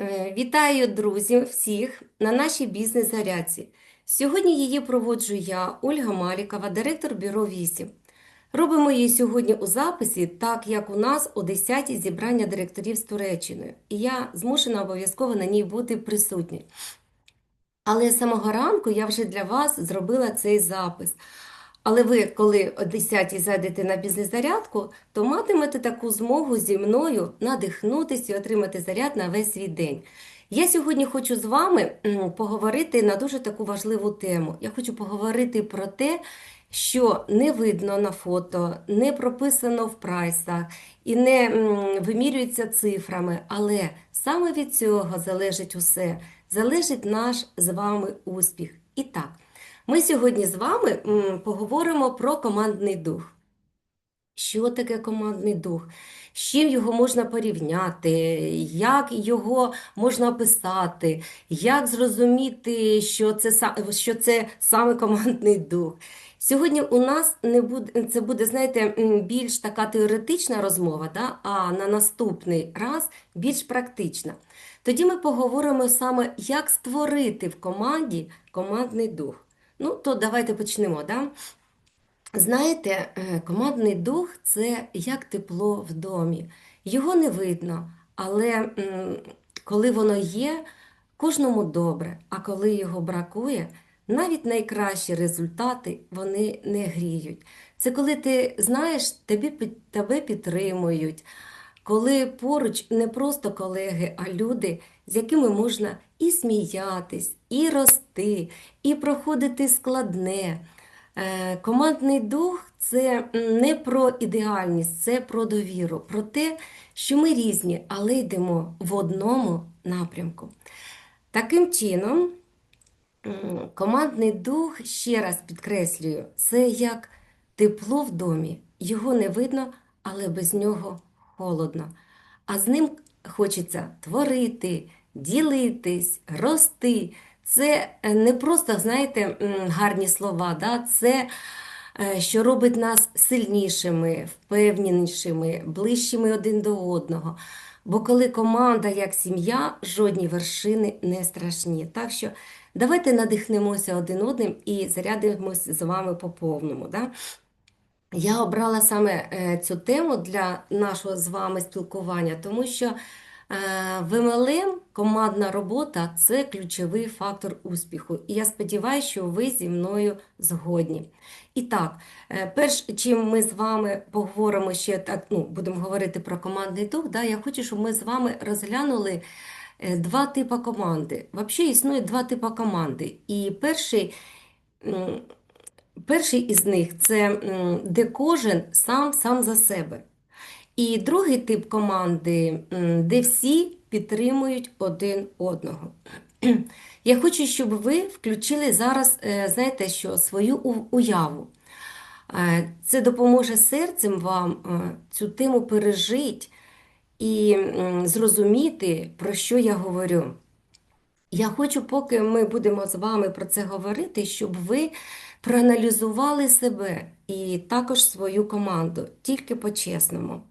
Е, Вітаю друзів всіх на нашій бізнес-зарядці. Сьогодні її проводжу я, Ольга Малікова, директор бюро 8. Робимо її сьогодні у записі, так як у нас о 10 зібрання директорів з Туреччиною, і я змушена обов'язково на ній бути присутня. Але з самого ранку я вже для вас зробила цей запис. Але ви, коли о 10 зайдете на бізнес-зарядку, то матимете таку змогу зі мною надихнутися і отримати заряд на весь свій день. Я сьогодні хочу з вами поговорити на дуже таку важливу тему. Я хочу поговорити про те, що не видно на фото, не прописано в прайсах і не вимірюється цифрами, але саме від цього залежить усе, залежить наш з вами успіх. І так. Ми сьогодні з вами поговоримо про командний дух. Що таке командний дух? З чим його можна порівняти, як його можна описати, як зрозуміти, що це, що це саме командний дух. Сьогодні у нас не буде, це буде, знаєте, більш така теоретична розмова, да? а на наступний раз більш практична. Тоді ми поговоримо саме, як створити в команді командний дух. Ну, то давайте почнемо. Да? Знаєте, е, командний дух це як тепло в домі. Його не видно, але коли воно є, кожному добре, а коли його бракує, навіть найкращі результати вони не гріють. Це коли ти знаєш, тебе, тебе підтримують, коли поруч не просто колеги, а люди, з якими можна і сміятись, і рости, і проходити складне. Е, Командний дух це не про ідеальність, це про довіру, про те, що ми різні, але йдемо в одному напрямку. Таким чином, командний дух, ще раз підкреслюю, це як тепло в домі. Його не видно, але без нього холодно. А з ним хочеться творити, ділитись, рости. Це е, не просто, знаєте, гарні слова, да? це е, що робить нас сильнішими, впевненішими, ближчими один до одного. Бо коли команда як сім'я, жодні вершини не страшні. Так що давайте надихнемося один одним і зарядимося з вами по повному. Да? Я обрала саме е, цю тему для нашого з вами спілкування, тому що в МЛМ командна робота це ключовий фактор успіху. І я сподіваюся, що ви зі мною згодні. І так, е, перш чим ми з вами поговоримо ще так, ну, будемо говорити про командний дух, да, я хочу, щоб ми з вами розглянули е, два типи команди. Взагалі існує два типи команди. І перший. Перший із них це де кожен сам сам за себе. І другий тип команди, де всі підтримують один одного. Я хочу, щоб ви включили зараз, е, знаєте, що свою уяву. Е, Це допоможе серцем вам е, цю тему пережити і зрозуміти, про що я говорю. Я хочу, поки ми будемо з вами про це говорити, щоб ви проаналізували себе і також свою команду, тільки по-чесному.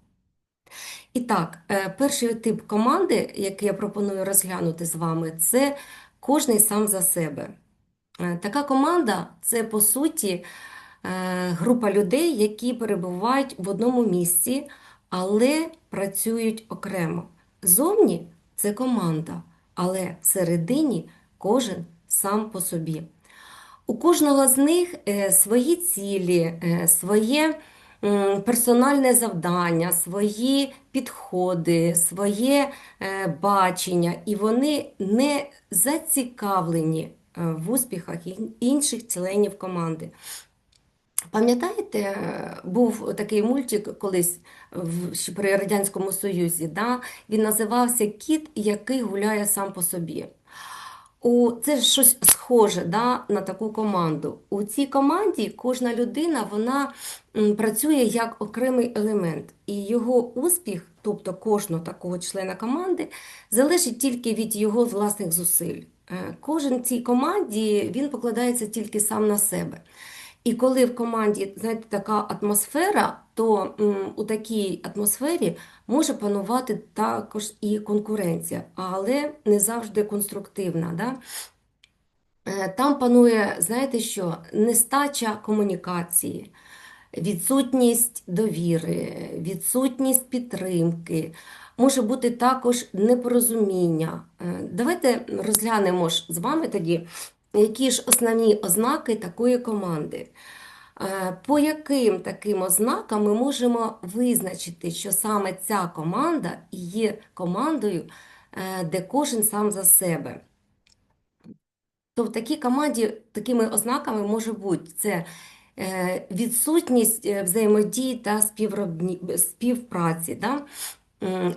І так, е, перший тип команди, який я пропоную розглянути з вами, це кожний сам за себе. Е, Така команда це по суті е, група людей, які перебувають в одному місці, але працюють окремо. Зовні це команда, але всередині кожен сам по собі. У кожного з них свої цілі, своє персональне завдання, свої підходи, своє е, бачення, і вони не зацікавлені е, в успіхах інших членів команди. Пам'ятаєте, е, був такий мультик колись в, при Радянському Союзі, да? Він називався Кіт, який гуляє сам по собі. У, це щось схоже да, на таку команду. У цій команді кожна людина вона працює як окремий елемент, і його успіх, тобто кожного такого члена команди, залежить тільки від його власних зусиль. Е, Кожен цій команді він покладається тільки сам на себе. І коли в команді, знаєте, така атмосфера, то м, у такій атмосфері може панувати також і конкуренція, але не завжди конструктивна. Да? Е, Там панує, знаєте що, нестача комунікації, відсутність довіри, відсутність підтримки, може бути також непорозуміння. Е, Давайте розглянемо ж з вами тоді, які ж основні ознаки такої команди. Е, По яким таким ознакам ми можемо визначити, що саме ця команда є командою, е, де кожен сам за себе? То в такій команді такими ознаками може бути це е, відсутність взаємодії та співпраці. Да?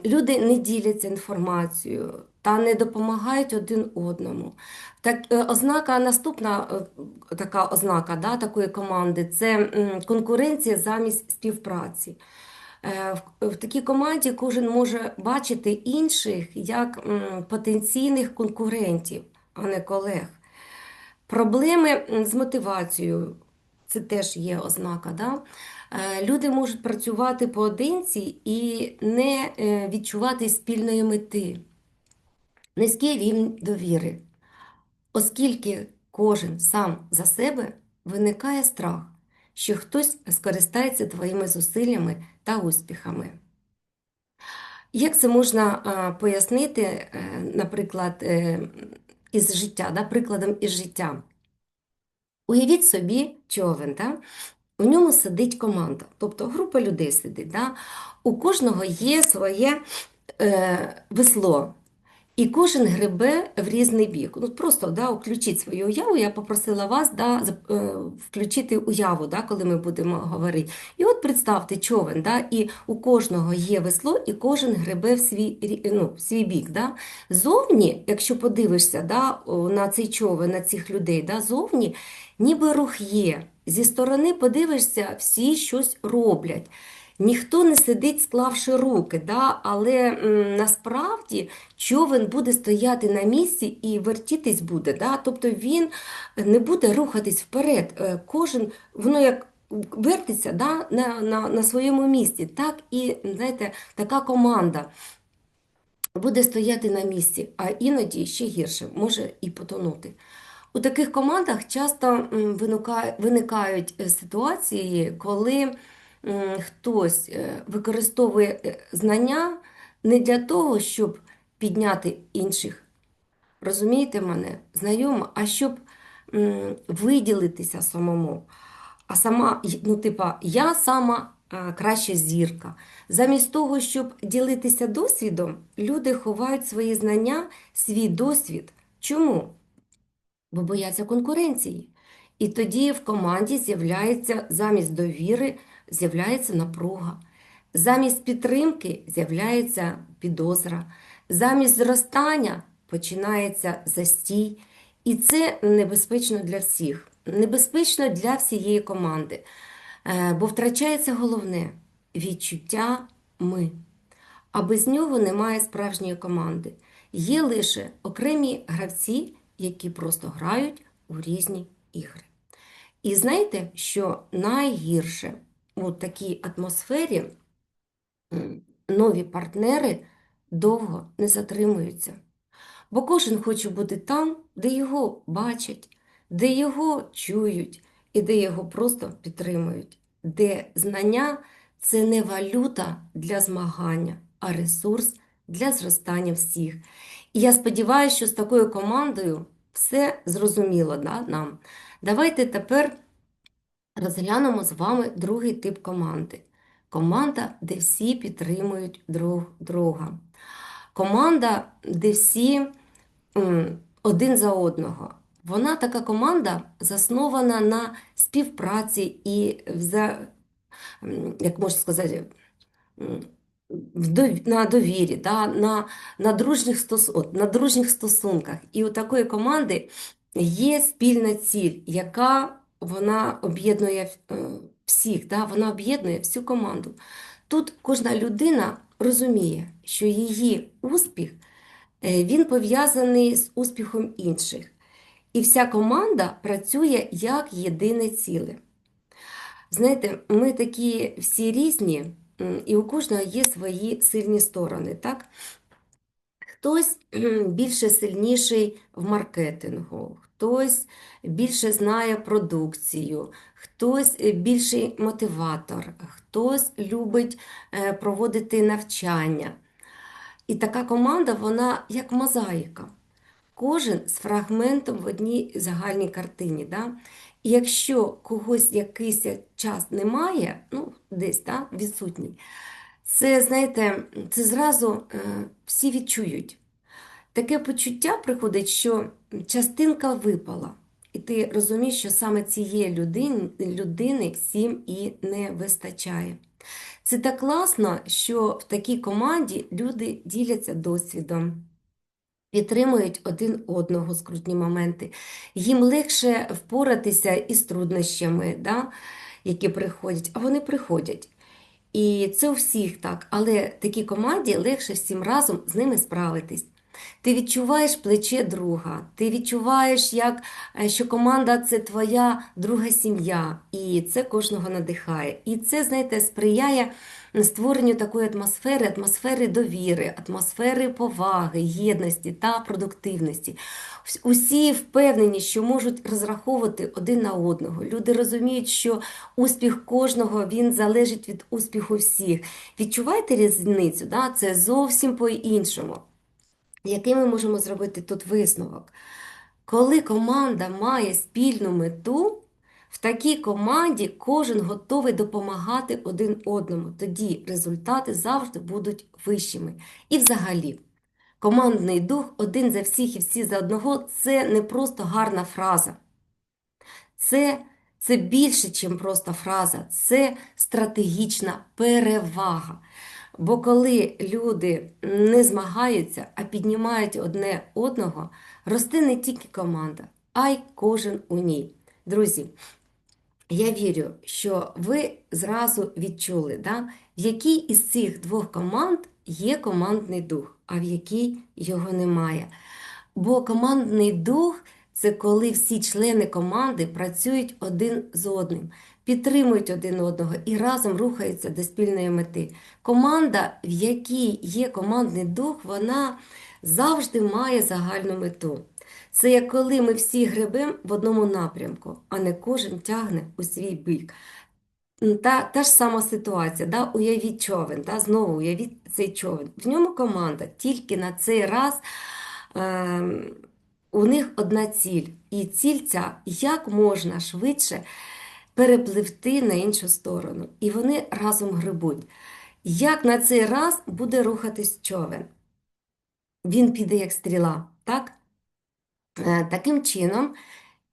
Люди не діляться інформацією та не допомагають один одному. Так, е, ознака, наступна е, така ознака да, такої команди це конкуренція замість співпраці. Е, В, такій команді кожен може бачити інших як потенційних конкурентів, а не колег. Проблеми з мотивацією, це теж є ознака. Да? Люди можуть працювати поодинці і не відчувати спільної мети, низький рівень довіри. Оскільки кожен сам за себе виникає страх, що хтось скористається твоїми зусиллями та успіхами. Як це можна пояснити, е, наприклад, е, із життя, да, прикладом із життя? Уявіть собі човен, да? у ньому сидить команда, тобто група людей сидить. Да? У кожного є своє е, весло, і кожен гребе в різний бік. Ну, просто да, включіть свою уяву. Я попросила вас да, е, включити уяву, да, коли ми будемо говорити. І от представте човен, да, і у кожного є весло, і кожен гребе в свій, ну, в свій бік. Да. Зовні, якщо подивишся да, на цей човен, на цих людей, да, зовні ніби рух є. Зі сторони подивишся, всі щось роблять. Ніхто не сидить, склавши руки, да? але м, насправді човен буде стояти на місці і вертітись буде. Да? Тобто він не буде рухатись вперед. Е, Кожен, воно як вертиться да? на, на, на своєму місці. Так і знаєте, така команда буде стояти на місці, а іноді ще гірше, може і потонути. У таких командах часто виникають е, ситуації, коли хтось е, використовує е, знання не для того, щоб підняти інших. Розумієте мене? Знайомо, а щоб виділитися самому. А сама, ну, типа, я сама е, краща зірка. Замість того, щоб ділитися досвідом, люди ховають свої знання, свій досвід. Чому? Бо бояться конкуренції. І тоді в команді з'являється замість довіри з'являється напруга. Замість підтримки з'являється підозра. Замість зростання починається застій. І це небезпечно для всіх, небезпечно для всієї команди. Е, Бо втрачається головне відчуття ми. А без нього немає справжньої команди. Є лише окремі гравці, які просто грають у різні ігри. І знаєте, що найгірше у такій атмосфері нові партнери довго не затримуються. Бо кожен хоче бути там, де його бачать, де його чують і де його просто підтримують, де знання це не валюта для змагання, а ресурс для зростання всіх. І я сподіваюся, що з такою командою все зрозуміло да, нам. Давайте тепер розглянемо з вами другий тип команди. Команда, де всі підтримують друг друга. Команда, де всі один за одного. Вона така команда заснована на співпраці і як можна сказати, на довірі, да, на, на, дружніх стос, на дружніх стосунках. І у такої команди є спільна ціль, яка вона об'єднує е, всіх, да, вона об'єднує всю команду. Тут кожна людина розуміє, що її успіх е, він пов'язаний з успіхом інших. І вся команда працює як єдине ціле. Знаєте, ми такі всі різні, і у кожного є свої сильні сторони, так? Хтось більше сильніший в маркетингу, хтось більше знає продукцію, хтось е, більший мотиватор, хтось любить е, проводити навчання. І така команда, вона як мозаїка. Кожен з фрагментом в одній загальній картині. Да? І якщо когось якийсь час немає, ну, десь да, відсутній, це, знаєте, це зразу е, всі відчують. Таке почуття приходить, що частинка випала. І ти розумієш, що саме цієї людини, людини всім і не вистачає. Це так класно, що в такій команді люди діляться досвідом, підтримують один одного скрутні моменти. Їм легше впоратися із труднощами, да, які приходять, а вони приходять. І це у всіх так, але такій команді легше всім разом з ними справитись. Ти відчуваєш плече друга, ти відчуваєш, як, е, що команда це твоя друга сім'я, і це кожного надихає. І це, знаєте, сприяє створенню такої атмосфери, атмосфери довіри, атмосфери поваги, єдності та продуктивності. Усі впевнені, що можуть розраховувати один на одного. Люди розуміють, що успіх кожного він залежить від успіху всіх. Відчуваєте різницю? Да? Це зовсім по-іншому. Який ми можемо зробити тут висновок? Коли команда має спільну мету, в такій команді кожен готовий допомагати один одному. Тоді результати завжди будуть вищими. І взагалі, командний дух один за всіх і всі за одного це не просто гарна фраза. Це, це більше, ніж просто фраза, це стратегічна перевага. Бо коли люди не змагаються, а піднімають одне одного, росте не тільки команда, а й кожен у ній. Друзі, я вірю, що ви зразу відчули, да, в якій із цих двох команд є командний дух, а в якій його немає. Бо командний дух це коли всі члени команди працюють один з одним, підтримують один одного і разом рухаються до спільної мети. Команда, в якій є командний дух, вона завжди має загальну мету. Це як коли ми всі гребемо в одному напрямку, а не кожен тягне у свій бік. Та та ж сама ситуація, да? уявіть човен, да? знову уявіть цей човен. В ньому команда тільки на цей раз е, у них одна ціль. І ціль ця як можна швидше перепливти на іншу сторону. І вони разом грибуть. Як на цей раз буде рухатись човен? Він піде як стріла, так? Е, таким чином,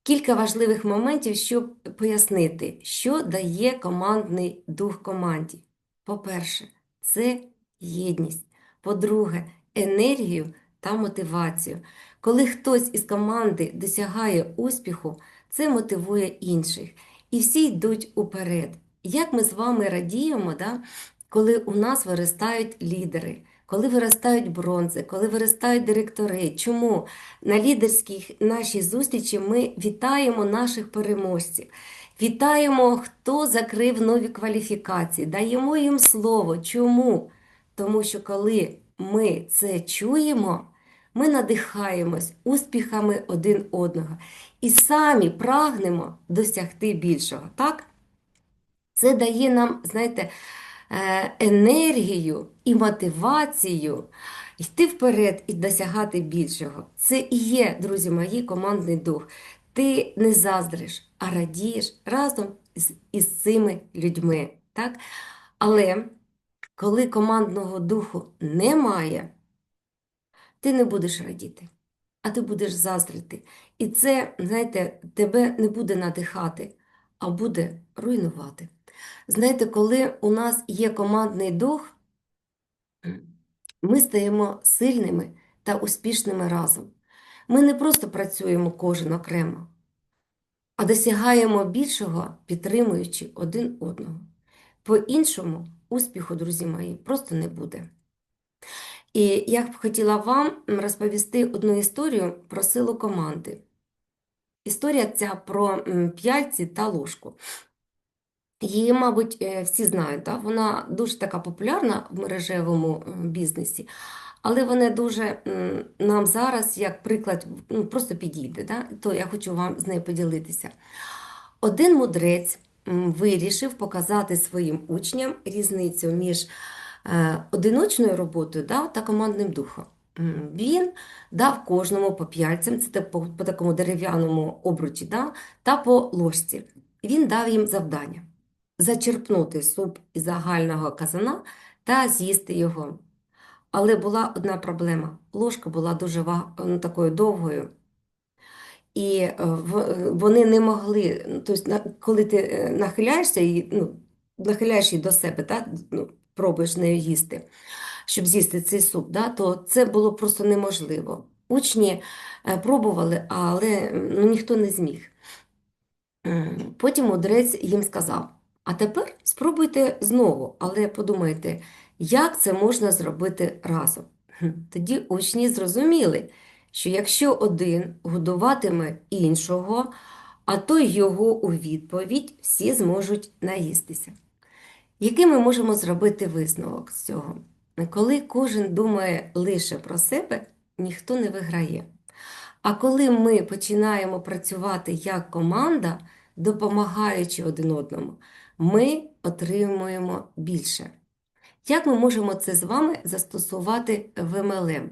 кілька важливих моментів, щоб пояснити, що дає командний дух команді. По-перше, це єдність. По-друге, енергію та мотивацію. Коли хтось із команди досягає успіху, це мотивує інших. І всі йдуть уперед. Як ми з вами радіємо, да, коли у нас виростають лідери коли виростають бронзи, коли виростають директори. Чому на лідерській нашій зустрічі ми вітаємо наших переможців? Вітаємо, хто закрив нові кваліфікації, даємо їм слово. Чому? Тому що коли ми це чуємо, ми надихаємось успіхами один одного і самі прагнемо досягти більшого. Так? Це дає нам, знаєте, Е, енергію і мотивацію йти вперед і досягати більшого. Це і є, друзі мої, командний дух. Ти не заздриш, а радієш разом з, із цими людьми. Так? Але коли командного духу немає, ти не будеш радіти, а ти будеш заздрити. І це, знаєте, тебе не буде надихати, а буде руйнувати. Знаєте, коли у нас є командний дух, ми стаємо сильними та успішними разом. Ми не просто працюємо кожен окремо, а досягаємо більшого, підтримуючи один одного. По-іншому, успіху, друзі мої, просто не буде. І я б хотіла вам розповісти одну історію про силу команди. Історія ця про п'яльці та ложку. Її, мабуть, е, всі знають, да? Вона дуже така популярна в мережевому бізнесі, але вона дуже нам зараз, як приклад, ну, просто підійде. Да? То я хочу вам з нею поділитися. Один мудрець вирішив показати своїм учням різницю між одиночною роботою да, та командним духом. Він дав кожному по п'яльцям, це по, по такому дерев'яному обручі, да, та по ложці. Він дав їм завдання зачерпнути суп із загального казана та з'їсти його. Але була одна проблема. Ложка була дуже ну, такою довгою. І е, е, вони не могли, тобто, коли ти е, нахиляєшся і ну, нахиляєш її до себе, так, ну, пробуєш нею їсти, щоб з'їсти цей суп, да, то це було просто неможливо. Учні е, пробували, але ну, ніхто не зміг. Потім мудрець їм сказав: А тепер спробуйте знову, але подумайте, як це можна зробити разом. Тоді учні зрозуміли, що якщо один годуватиме іншого, а той його у відповідь, всі зможуть наїстися. Який ми можемо зробити висновок з цього? Коли кожен думає лише про себе, ніхто не виграє. А коли ми починаємо працювати як команда, допомагаючи один одному, ми отримуємо більше. Як ми можемо це з вами застосувати в MLM?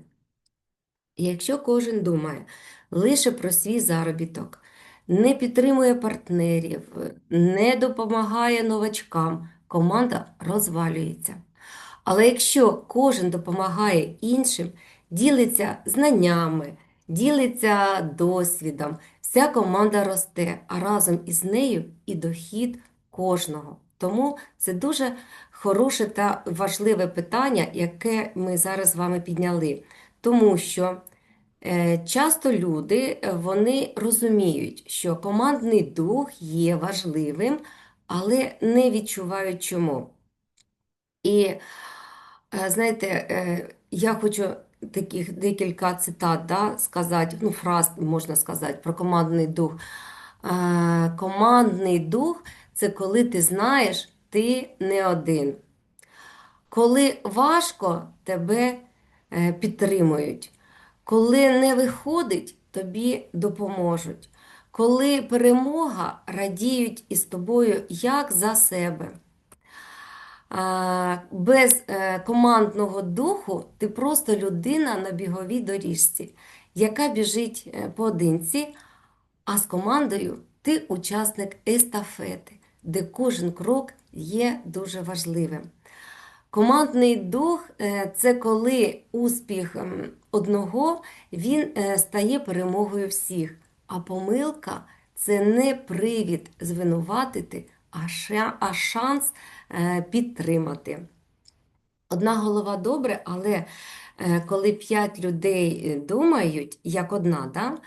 Якщо кожен думає лише про свій заробіток, не підтримує партнерів, не допомагає новачкам, команда розвалюється. Але якщо кожен допомагає іншим, ділиться знаннями, ділиться досвідом, вся команда росте, а разом із нею і дохід кожного. Тому це дуже хороше та важливе питання, яке ми зараз з вами підняли. Тому що е, часто люди е, вони розуміють, що командний дух є важливим, але не відчувають чому. І е, знаєте, е, я хочу таких декілька цитат да, сказати, ну, фраз можна сказати про командний дух. Е, Командний дух це коли ти знаєш, ти не один. Коли важко, тебе підтримують. Коли не виходить, тобі допоможуть. Коли перемога радіють із тобою як за себе. Без е, командного духу ти просто людина на біговій доріжці, яка біжить е, поодинці, а з командою ти учасник естафети, де кожен крок є дуже важливим. Командний дух е, це коли успіх одного він стає перемогою всіх, а помилка це не привід звинуватити, а шанс е, підтримати. Одна голова добре, але е, коли п'ять людей е, думають, як одна, да,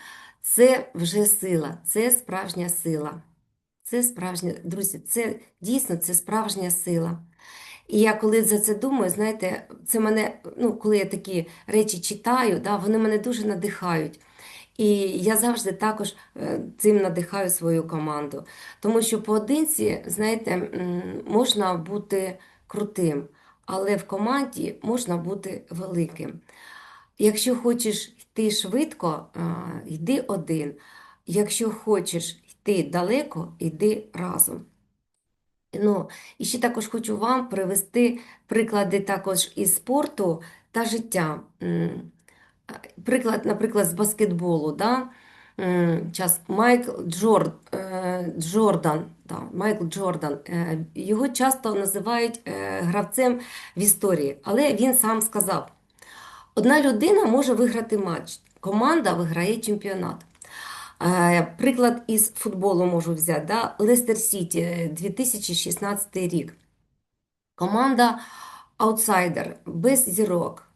це вже сила, це справжня сила. Це справжня, друзі, це дійсно це справжня сила. І я коли за це думаю, знаєте, це мене, ну, коли я такі речі читаю, да, вони мене дуже надихають. І я завжди також е, цим надихаю свою команду. Тому що поодинці, знаєте, можна бути крутим, але в команді можна бути великим. Якщо хочеш йти швидко, йди один. Якщо хочеш йти далеко, йди разом. Ну, і ще також хочу вам привести приклади також із спорту та життя. Приклад, наприклад, з баскетболу. Да? Час Майкл Джор, е, Джордан, да, Майкл Джордан. е, Його часто називають е, гравцем в історії, але він сам сказав: одна людина може виграти матч, команда виграє чемпіонат. Е, Приклад із футболу можу взяти. Да? Лестер Сіті, е, 2016 рік. Команда аутсайдер, без зірок,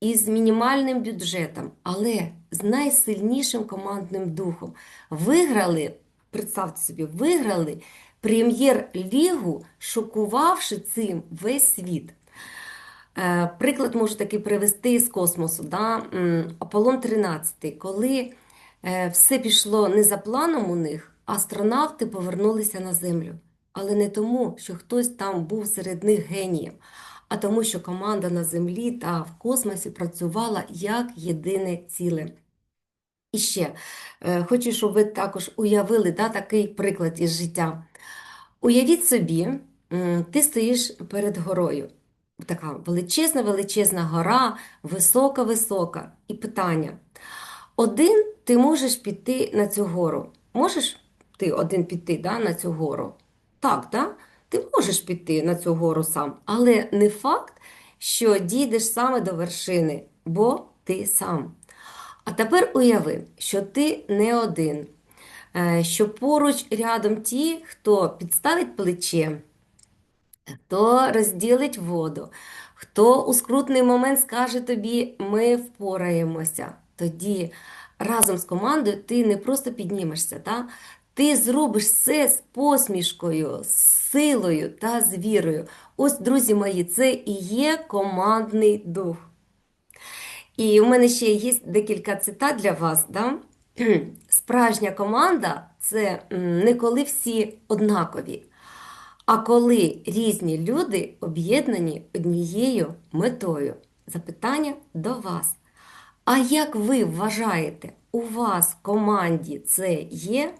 із мінімальним бюджетом, але з найсильнішим командним духом. Виграли, представте собі, виграли прем'єр-лігу, шокувавши цим весь світ. Е, Приклад можу такий привести з космосу. Да? Аполлон 13, коли е, все пішло не за планом у них, астронавти повернулися на Землю. але не тому, що хтось там був серед них генієм, а тому, що команда на землі та в космосі працювала як єдине ціле. І ще е, хочу, щоб ви також уявили да, такий приклад із життя. Уявіть собі, ти стоїш перед горою. Така величезна, величезна гора, висока-висока. І питання. Один ти можеш піти на цю гору. Можеш ти один піти да, на цю гору? Так, да? Ти можеш піти на цю гору сам, але не факт, що дійдеш саме до вершини, бо ти сам. А тепер уяви, що ти не один, е, що поруч рядом ті, хто підставить плече, хто розділить воду, хто у скрутний момент скаже тобі, ми впораємося. Тоді разом з командою ти не просто піднімешся, та? Ти зробиш все з посмішкою, з силою та з вірою. Ось, друзі мої, це і є командний дух. І у мене ще є декілька цитат для вас. Да? Справжня команда це не коли всі однакові, а коли різні люди об'єднані однією метою. Запитання до вас. А як ви вважаєте, у вас в команді це є?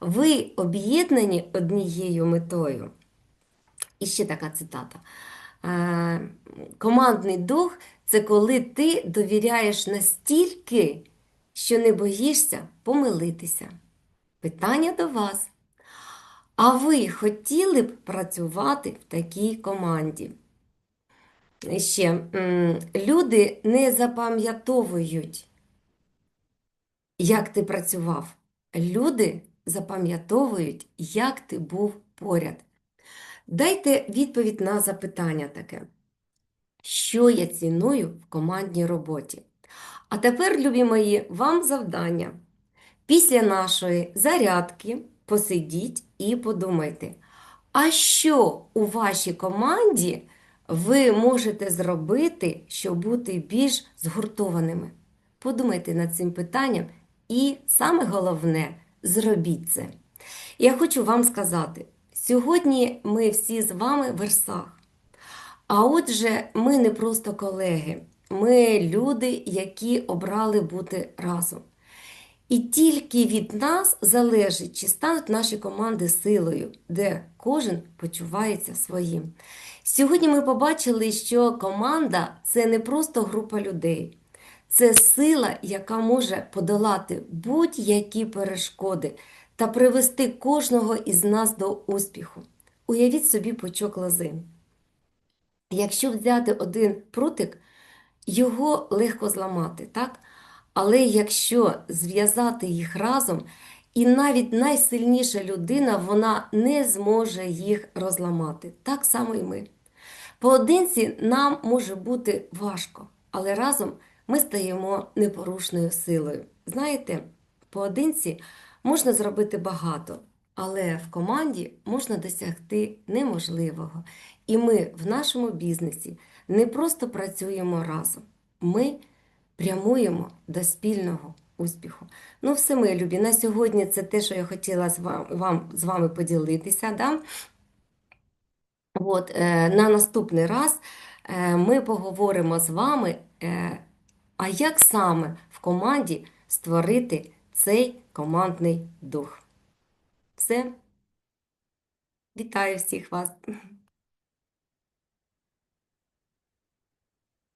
Ви об'єднані однією метою? І ще така цитата. Е, Командний дух це коли ти довіряєш настільки, що не боїшся помилитися. Питання до вас. А ви хотіли б працювати в такій команді? Ще люди не запам'ятовують, як ти працював. Люди запам'ятовують, як ти був поряд. Дайте відповідь на запитання таке. Що я ціную в командній роботі? А тепер, любі мої, вам завдання. Після нашої зарядки посидіть і подумайте, а що у вашій команді ви можете зробити, щоб бути більш згуртованими? Подумайте над цим питанням і саме головне зробіть це. Я хочу вам сказати, сьогодні ми всі з вами в версах. А отже, ми не просто колеги, ми люди, які обрали бути разом. І тільки від нас залежить, чи стануть наші команди силою, де кожен почувається своїм. Сьогодні ми побачили, що команда це не просто група людей, це сила, яка може подолати будь-які перешкоди та привести кожного із нас до успіху. Уявіть собі пучок лози. Якщо взяти один прутик, його легко зламати, так? Але якщо зв'язати їх разом, і навіть найсильніша людина вона не зможе їх розламати. Так само і ми. Поодинці нам може бути важко, але разом ми стаємо непорушною силою. Знаєте, поодинці можна зробити багато, але в команді можна досягти неможливого. І ми в нашому бізнесі не просто працюємо разом, ми прямуємо до спільного успіху. Ну, все, мої любі, на сьогодні це те, що я хотіла з вам, вам, з вами поділитися. Да? От, е, на наступний раз е, ми поговоримо з вами, е, а як саме в команді створити цей командний дух. Все. Вітаю всіх вас!